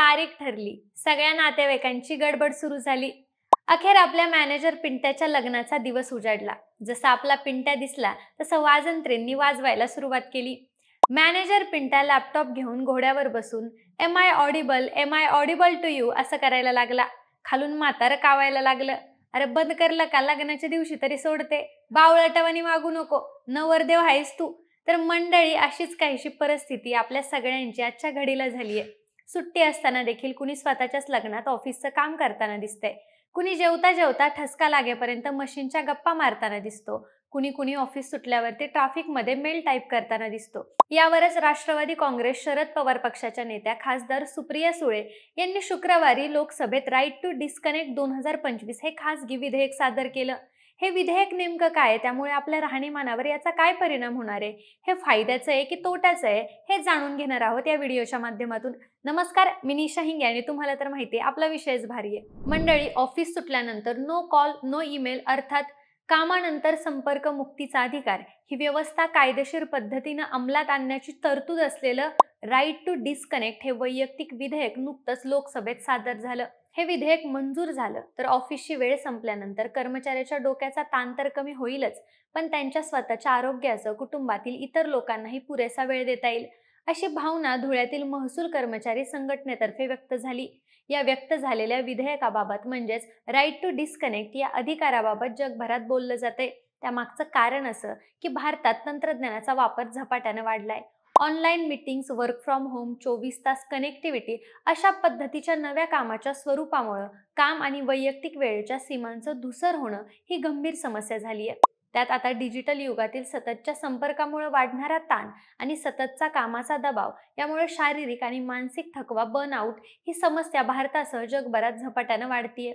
तारीख ठरली. सगळ्या नातेवाईकांची गडबड सुरू झाली. अखेर आपल्या मॅनेजर पिंट्याच्या लग्नाचा दिवस उजाडला. जसा आपला पिंट्या दिसला तसं वाजंत्रींनी वाजवायला सुरुवात केली. मॅनेजर पिंट्या लॅपटॉप घेऊन घोड्यावर बसून am I audible am I audible to you असं करायला लागला. खालून म्हातारं कावायला लागलं. अरे बंद करलं का लग्नाच्या दिवशी तरी सोडते. बावळटवानी मागू नको. नवरदेव आहेस तू. तर मंडळी अशीच काहीशी परिस्थिती आपल्या सगळ्यांची आजच्या घडीला झालीये. सुट्टी असताना देखील कुणी स्वतःच्याच लग्नात ऑफिसचं काम करताना दिसतंय. कुणी जेवता जेवता ठसका लागेपर्यंत मशीनच्या गप्पा मारताना दिसतो. कुणी कुणी ऑफिस सुटल्यावरती ट्रॅफिकमध्ये मेल टाईप करताना दिसतो. यावरच राष्ट्रवादी काँग्रेस शरद पवार पक्षाच्या नेत्या खासदार सुप्रिया सुळे यांनी शुक्रवारी लोकसभेत राईट टू डिस्कनेक्ट दोन हजार पंचवीस हे खासगी विधेयक सादर केलं. हे विधेयक नेमकं काय आहे? त्यामुळे आपल्या राहणीमानावर याचा काय परिणाम होणार आहे? हे फायद्याचं आहे की तोट्याचं आहे? हे जाणून घेणार आहोत या व्हिडिओच्या माध्यमातून. नमस्कार मी निशा हिंगे आणि तुम्हाला तर माहिती आहे आपला विषयच भारी आहे. मंडळी ऑफिस सुटल्यानंतर नो कॉल नो ईमेल अर्थात कामानंतर संपर्क मुक्तीचा अधिकार. ही व्यवस्था कायदेशीर पद्धतीनं अंमलात आणण्याची तरतूद असलेलं राईट टू डिस्कनेक्ट हे वैयक्तिक विधेयक नुकतंच लोकसभेत सादर झालं. हे विधेयक मंजूर झालं तर ऑफिसची वेळ संपल्यानंतर कर्मचाऱ्याच्या डोक्याचा ताण तर कमी होईलच पण त्यांच्या स्वतःच्या आरोग्याचं कुटुंबातील इतर लोकांनाही पुरेसा वेळ देता येईल अशी भावना धुळ्यातील महसूल कर्मचारी संघटनेतर्फे व्यक्त झाली. या व्यक्त झालेल्या विधेयकाबाबत म्हणजेच राईट टू डिस्कनेक्ट या अधिकाराबाबत जगभरात बोललं जाते त्यामागचं कारण असं की भारतात तंत्रज्ञानाचा वापर झपाट्यानं वाढलाय. Online meetings work from home चोवीस तास कनेक्टिव्हिटी अशा पद्धतीच्या नव्या कामाच्या स्वरूपामुळं काम आणि वैयक्तिक वेळेच्या सीमांचं धुसर होणं ही गंभीर समस्या झाली आहे. त्यात आता डिजिटल युगातील सततच्या संपर्कामुळे वाढणारा ताण आणि सततचा कामाचा दबाव यामुळे शारीरिक आणि मानसिक थकवा बर्नआउट ही समस्या भारतासह जगभरात झपाट्यानं वाढतीये.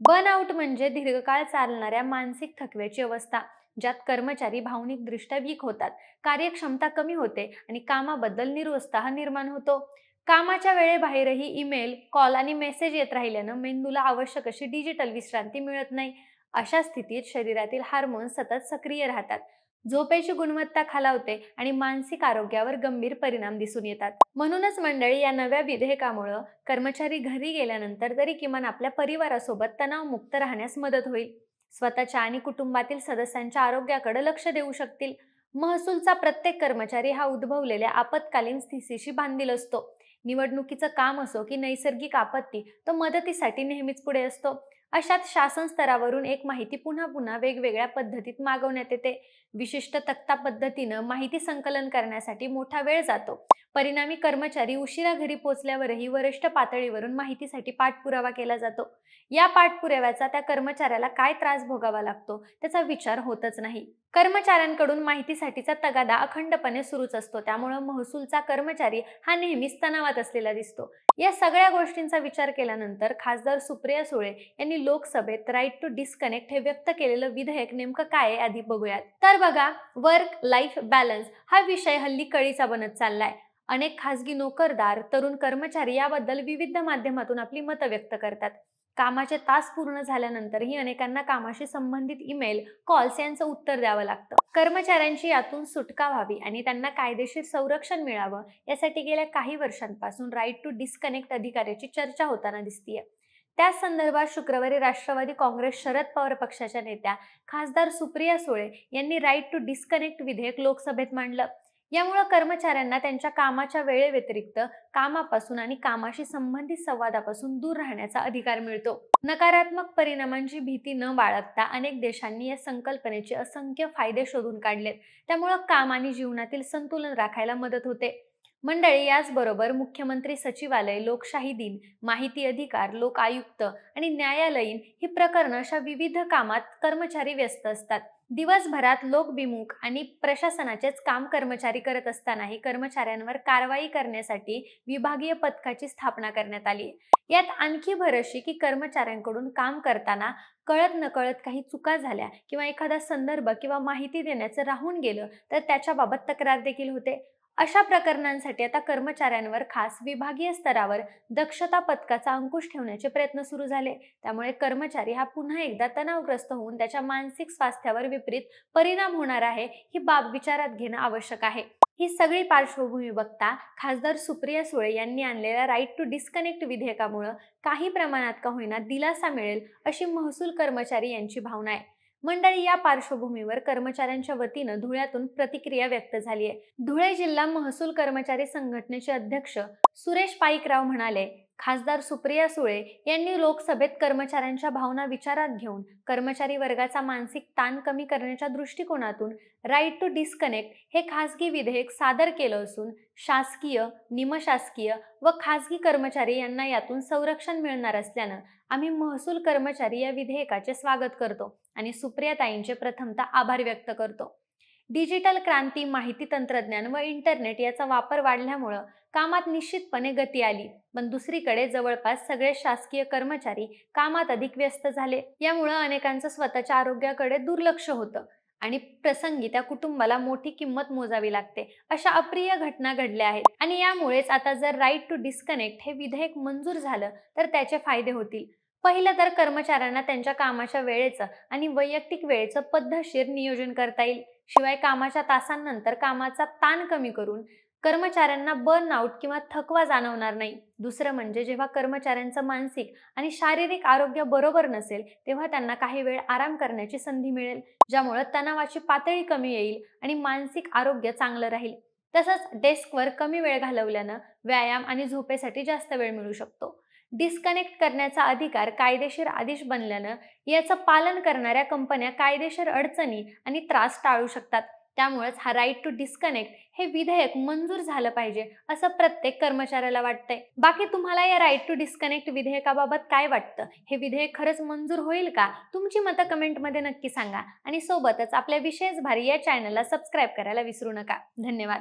बर्नआउट म्हणजे दीर्घकाळ चालणाऱ्या मानसिक थकव्याची अवस्था. ज्यात कर्मचारी भावनिकदृष्ट्या वीक होतात. कार्यक्षमता कमी होते आणि कामाबद्दल निरुत्साह निर्माण होतो. कामाच्या वेळेबाहेरही ईमेल कॉल आणि मेसेज येत राहिल्यानं मेंदूला आवश्यक अशी डिजिटल विश्रांती मिळत नाही. अशा स्थितीत शरीरातील हार्मोन सतत सक्रिय राहतात. झोपेची गुणवत्ता खालावते आणि मानसिक आरोग्यावर गंभीर परिणाम दिसून येतात. म्हणूनच मंडळी या नव्या विधेयकामुळं कर्मचारी घरी गेल्यानंतर तरी किमान आपल्या परिवारासोबत तणावमुक्त राहण्यास मदत होईल. स्वतःच्या आणि कुटुंबातील सदस्यांच्या आरोग्याकडे लक्ष देऊ शकतील. महसूलचा प्रत्येक कर्मचारी हा उद्भवलेल्या आपत्कालीन स्थितीशी बांधील असतो. निवडणुकीचं काम असो की नैसर्गिक आपत्ती तो मदतीसाठी नेहमीच पुढे असतो. अशात शासन स्तरावरून एक माहिती पुन्हा पुन्हा वेगवेगळ्या पद्धतीत मागवण्यात येते. विशिष्ट तक्ता पद्धतीनं माहिती संकलन करण्यासाठी मोठा वेळ जातो. परिणामी कर्मचारी उशिरा घरी पोचल्यावरही वरिष्ठ पातळीवरून माहितीसाठी पाठपुरावा केला जातो. या पाठपुराव्याचा त्या कर्मचाऱ्याला काय त्रास भोगावा लागतो त्याचा विचार होतच नाही. कर्मचाऱ्यांकडून माहितीसाठीचा तगादा अखंडपणे सुरूच असतो. त्यामुळं महसूलचा कर्मचारी हा नेहमीच तणावात असलेला दिसतो. या सगळ्या गोष्टींचा विचार केल्यानंतर खासदार सुप्रिया सुळे यांनी लोकसभेत राईट टू डिस्कनेक्ट हे व्यक्त केलेलं विधेयक नेमकं काय आहे आधी बघूयात. तर बघा वर्क लाईफ बॅलन्स हा विषय हल्ली कळीचा बनत चाललाय. अनेक खासगी नोकरदार तरुण कर्मचारी याबद्दल विविध माध्यमातून आपली मतं व्यक्त करतात. कामाचे तास पूर्ण झाल्यानंतरही अनेकांना कामाशी संबंधित ईमेल कॉल्स यांचं उत्तर द्यावं लागतं. कर्मचाऱ्यांची यातून सुटका व्हावी आणि त्यांना कायदेशीर संरक्षण मिळावं यासाठी गेल्या काही वर्षांपासून राईट टू डिस्कनेक्ट अधिकाऱ्याची चर्चा होताना दिसतीये. त्याच संदर्भात शुक्रवारी राष्ट्रवादी काँग्रेस शरद पवार पक्षाच्या नेत्या खासदार सुप्रिया सुळे यांनी राईट टू डिस्कनेक्ट विधेयक लोकसभेत मांडलं. यामुळं कर्मचाऱ्यांना त्यांच्या कामाच्या वेळेव्यतिरिक्त कामापासून आणि कामाशी संबंधित संवादापासून दूर राहण्याचा अधिकार मिळतो. नकारात्मक परिणामांची भीती न बाळगता अनेक देशांनी या संकल्पनेचे असंख्य फायदे शोधून काढलेत. त्यामुळं काम आणि जीवनातील संतुलन राखायला मदत होते. मंडळी याचबरोबर मुख्यमंत्री सचिवालय लोकशाही दिन माहिती अधिकार लोक आयुक्त आणि न्यायालयीन ही प्रकरणं अशा विविध कामात कर्मचारी व्यस्त असतात. दिवसभरात लोकभिमुख आणि प्रशासनाचेच काम कर्मचारी करत असतानाही कर्मचाऱ्यांवर कारवाई करण्यासाठी विभागीय पथकाची स्थापना करण्यात आली यात आणखी भर अशी की कर्मचाऱ्यांकडून काम करताना कळत नकळत काही चुका झाल्या किंवा एखादा संदर्भ किंवा माहिती देण्याचं राहून गेलं तर त्याच्याबाबत तक्रार देखील होते. अशा प्रकरणांसाठी आता कर्मचाऱ्यांवर खास विभागीय स्तरावर दक्षता पथकाचा अंकुश ठेवण्याचे प्रयत्न सुरू झाले. त्यामुळे कर्मचारी हा पुन्हा एकदा तणावग्रस्त होऊन त्याच्या मानसिक स्वास्थ्यावर विपरीत परिणाम होणार आहे ही बाब विचारात घेणं आवश्यक आहे. ही सगळी पार्श्वभूमी बघता खासदार सुप्रिया सुळे यांनी आणलेल्या राईट टू डिस्कनेक्ट विधेयकामुळं काही प्रमाणात का होईना दिलासा मिळेल अशी महसूल कर्मचारी यांची भावना आहे. मंडळी या पार्श्वभूमीवर कर्मचाऱ्यांच्या वतीनं धुळ्यातून प्रतिक्रिया व्यक्त झाली आहे. धुळे जिल्हा महसूल कर्मचारी संघटनेचे अध्यक्ष सुरेश पाईकराव म्हणाले खासदार सुप्रिया सुळे यांनी लोकसभेत कर्मचाऱ्यांच्या भावना विचारात घेऊन कर्मचारी वर्गाचा मानसिक ताण कमी करण्याच्या दृष्टिकोनातून राईट टू डिस्कनेक्ट हे खासगी विधेयक सादर केलं असून शासकीय निमशासकीय व खासगी कर्मचारी यांना यातून संरक्षण मिळणार असल्यानं आम्ही महसूल कर्मचारी या विधेयकाचे स्वागत करतो. आणि सुप्रियाताईंचे प्रथमतः आभार व्यक्त करतो. डिजिटल क्रांती माहिती तंत्रज्ञान व इंटरनेट याचा वापर वाढल्यामुळं कामात निश्चितपणे गती आली. पण दुसरीकडे जवळपास सगळे शासकीय कर्मचारी कामात अधिक व्यस्त झाले. यामुळं अनेकांचं स्वतःच्या आरोग्याकडे दुर्लक्ष होतं आणि प्रसंगी त्या कुटुंबाला मोठी किंमत मोजावी लागते अशा अप्रिय घटना घडल्या आहेत. आणि यामुळेच आता जर राईट टू डिस्कनेक्ट हे विधेयक मंजूर झालं तर त्याचे फायदे होतील. पहिलं तर कर्मचाऱ्यांना त्यांच्या कामाच्या वेळेचं आणि वैयक्तिक वेळेचं पद्धतशीर नियोजन करता येईल. शिवाय कामाच्या तासांनंतर कामाचा ताण कमी करून कर्मचाऱ्यांना बर्न आउट किंवा थकवा जाणवणार नाही. दुसरं म्हणजे जेव्हा कर्मचाऱ्यांचं मानसिक आणि शारीरिक आरोग्य बरोबर नसेल तेव्हा त्यांना काही वेळ आराम करण्याची संधी मिळेल ज्यामुळं तणावाची पातळी कमी येईल आणि मानसिक आरोग्य चांगलं राहील. तसंच डेस्कवर कमी वेळ घालवल्यानं व्यायाम आणि झोपेसाठी जास्त वेळ मिळू शकतो. डिस्कनेक्ट करण्याचा अधिकार कायदेशीर आदेश बनल्यानं याचं पालन करणाऱ्या कंपन्या कायदेशीर अडचणी आणि त्रास टाळू शकतात. त्यामुळेच हा राईट टू डिस्कनेक्ट हे विधेयक मंजूर झालं पाहिजे असं प्रत्येक कर्मचाऱ्याला वाटतंय. बाकी तुम्हाला या राईट टू डिस्कनेक्ट विधेयकाबाबत काय वाटतं? हे विधेयक खरंच मंजूर होईल का? तुमची मतं कमेंटमध्ये नक्की सांगा. आणि सोबतच आपल्या विशेष भारी या चॅनलला सबस्क्राईब करायला विसरू नका. धन्यवाद.